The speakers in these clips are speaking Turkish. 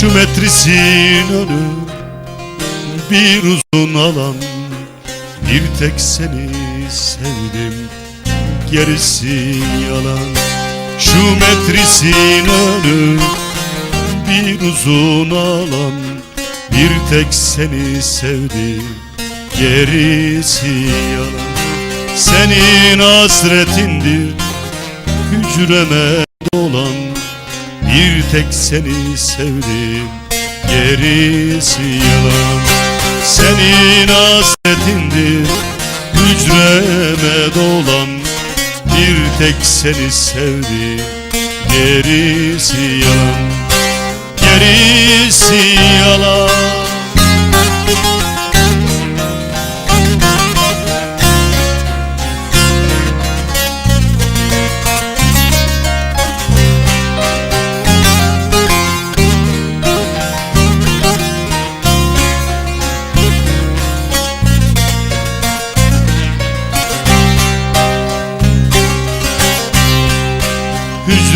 Şu metrisin önü bir uzun alan. Bir tek seni sevdim gerisi yalan. Şu metrisin önü bir uzun alan. Bir tek seni sevdim gerisi yalan. Senin hasretindir hücreme dolan tek seni sevdim. Gerisi yalan. Senin hasretindir hücreme dolan. Bir tek seni sevdim. Gerisi yalan. Gerisi yalan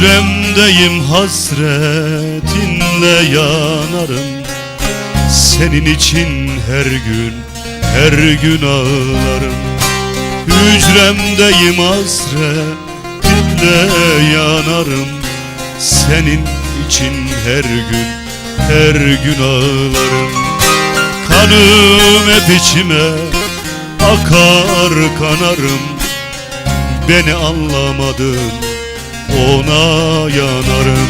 Hücremdeyim hasretinle yanarım. Senin için her gün, her gün ağlarım. Hücremdeyim hasretinle yanarım. Senin için her gün, her gün ağlarım. Kanım hep içime akar kanarım. Beni anlamadın ona yanarım.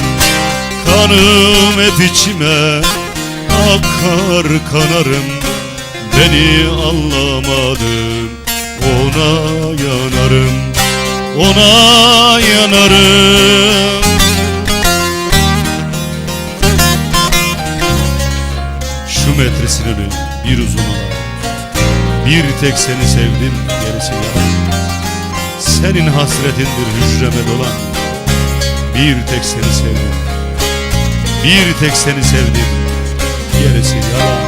Kanım hep içime akar kanarım. Beni anlamadın ona yanarım. Ona yanarım. Şu metresini bir uzun Bir tek seni sevdim gerisi yalan Senin hasretindir hücreme dolan bir tek seni sevdim. Bir tek seni sevdim. Gerisi yalan.